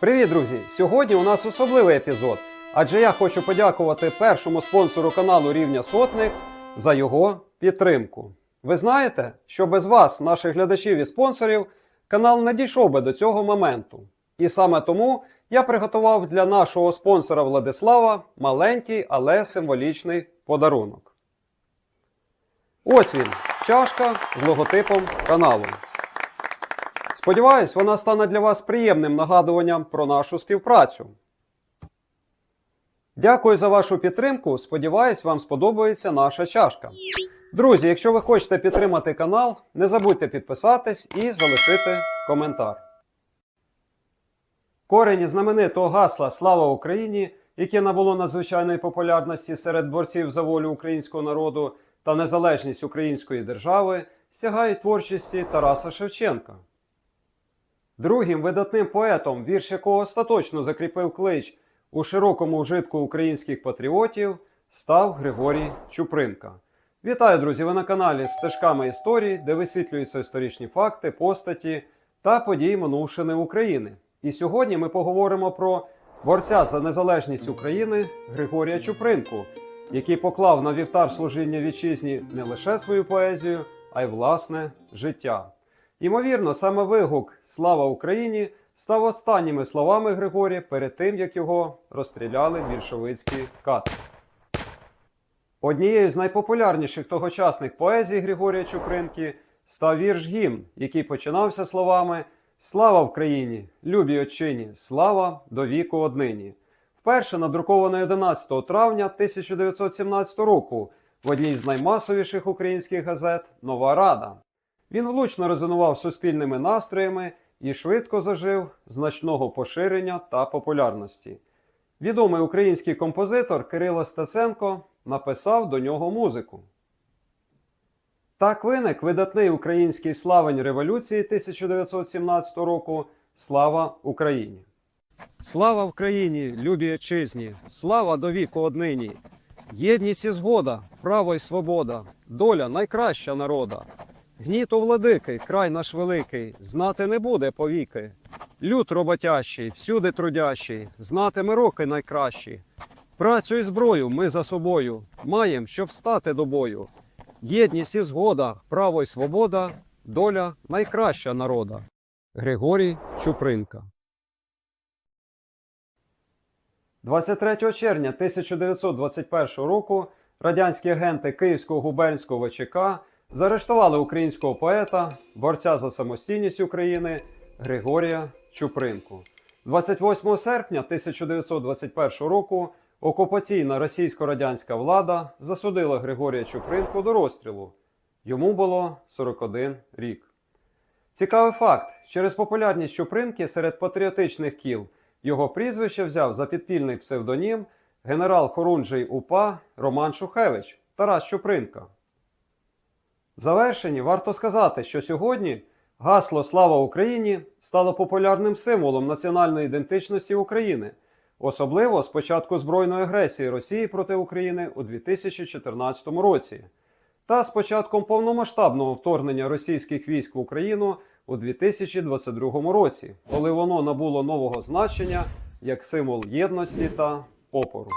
Привіт, друзі! Сьогодні у нас особливий епізод, адже я хочу подякувати першому спонсору каналу Рівня Сотник за його підтримку. Ви знаєте, що без вас, наших глядачів і спонсорів, канал не дійшов би до цього моменту. І саме тому я приготував для нашого спонсора Владислава маленький, але символічний подарунок. Ось він, чашка з логотипом каналу. Сподіваюсь, вона стане для вас приємним нагадуванням про нашу співпрацю. Дякую за вашу підтримку. Сподіваюсь, вам сподобається наша чашка. Друзі, якщо ви хочете підтримати канал, не забудьте підписатись і залишити коментар. Корені знаменитого гасла Слава Україні, яке набуло надзвичайної популярності серед борців за волю українського народу та незалежність української держави, сягають творчості Тараса Шевченка. Другим видатним поетом, вірш якого остаточно закріпив клич у широкому вжитку українських патріотів, став Григорій Чупринка. Вітаю, друзі! Ви на каналі Стежками історії, де висвітлюються історичні факти, постаті та події минувшини України. І сьогодні ми поговоримо про борця за незалежність України Григорія Чупринку, який поклав на вівтар служіння вітчизні не лише свою поезію, а й власне життя. Ймовірно, саме вигук Слава Україні став останніми словами Григорія перед тим, як його розстріляли більшовицькі кати. Однією з найпопулярніших тогочасних поезій Григорія Чупринки став вірш гімн, який починався словами Слава Україні! Любі отчині! Слава до віку однині! Вперше надрукований 11 травня 1917 року в одній з наймасовіших українських газет Нова Рада. Він влучно резонував суспільними настроями і швидко зажив значного поширення та популярності. Відомий український композитор Кирило Стеценко написав до нього музику. Так виник видатний український славень революції 1917 року Слава Україні. Слава Україні, любі отчизні! Слава до віку однині! Єдність і згода, право й свобода, доля найкраща народа. Гніт у владики, край наш великий, знати не буде повіки. Люд роботящий, всюди трудящий, знатиме роки найкращі. Працю і зброю ми за собою маєм, щоб стати до бою. Єдність і згода, право й свобода, доля найкраща народа. Григорій Чупринка 23 червня 1921 року радянські агенти Київського губернського ВЧК заарештували українського поета, борця за самостійність України Григорія Чупринку. 28 серпня 1921 року окупаційна російсько-радянська влада засудила Григорія Чупринку до розстрілу. Йому було 41 рік. Цікавий факт: через популярність Чупринки серед патріотичних кіл його прізвище взяв за підпільний псевдонім генерал Хорунжий УПА Роман Шухевич Тарас Чупринка. В завершенні варто сказати, що сьогодні гасло Слава Україні стало популярним символом національної ідентичності України, особливо з початку збройної агресії Росії проти України у 2014 році, та з початком повномасштабного вторгнення російських військ в Україну у 2022 році, коли воно набуло нового значення як символ єдності та опору.